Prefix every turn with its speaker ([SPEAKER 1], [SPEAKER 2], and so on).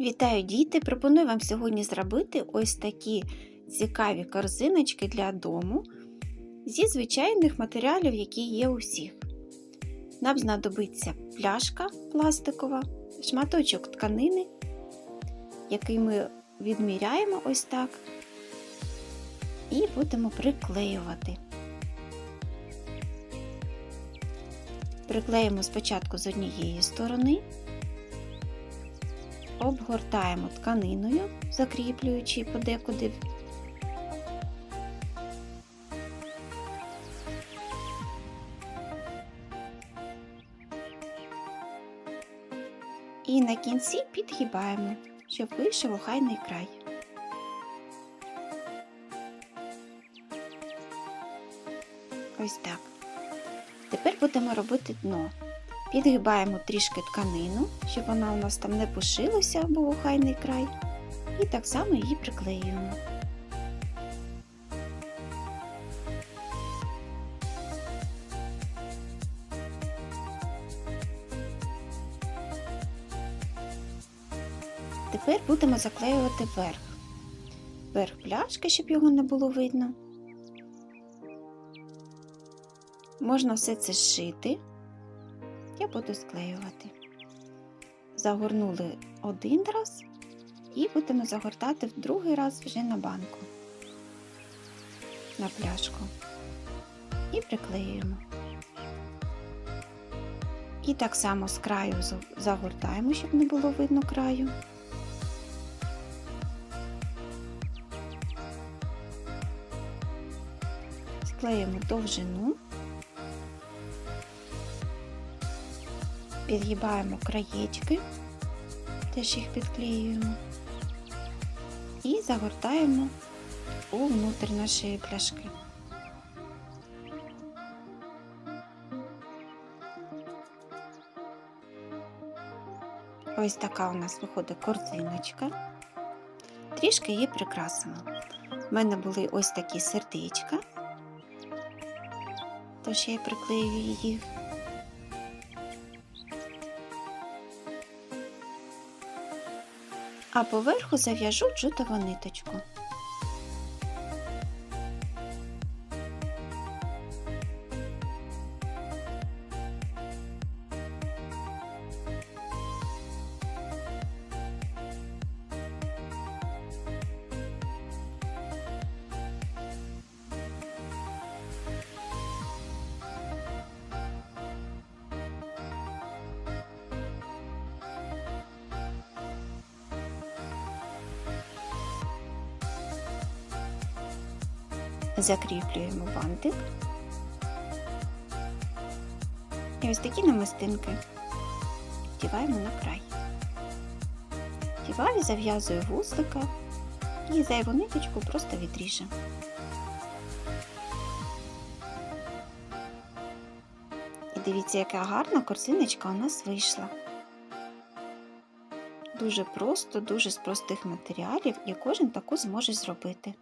[SPEAKER 1] Вітаю діти! Пропоную вам сьогодні зробити ось такі цікаві корзиночки для дому зі звичайних матеріалів, які є у всіх. Нам знадобиться пляшка пластикова, шматочок тканини, який ми відміряємо ось так, і будемо приклеювати. Приклеїмо спочатку з однієї сторони обгортаємо тканиною, закріплюючи подекуди. І на кінці підгибаємо, щоб вийшов охайний край. Ось так. Тепер будемо робити дно. Підгибаємо трішки тканину, щоб вона у нас там не пошилася, був охайний край. І так само її приклеюємо. Тепер будемо заклеювати верх. Верх пляшки, щоб його не було видно. Можна все це зшити я буду склеювати. Загорнули один раз і будемо загортати в другий раз вже на банку, на пляшку. І приклеюємо. І так само з краю загортаємо, щоб не було видно краю. Склеїмо довжину. Підгибаємо краєчки, теж їх підклеюємо і загортаємо у внутрь нашої пляшки. Ось така у нас виходить корзиночка. Трішки її прикрасимо. У мене були ось такі сердечка, тож я приклею їх. А поверху зав'яжу джутову ниточку. Закріплюємо бантик. І ось такі намистинки вдіваємо на край. Вдіваю, зав'язую вузлика і зайву ниточку просто відріжемо. І дивіться, яка гарна корзиночка у нас вийшла. Дуже просто, дуже з простих матеріалів, і кожен таку зможе зробити.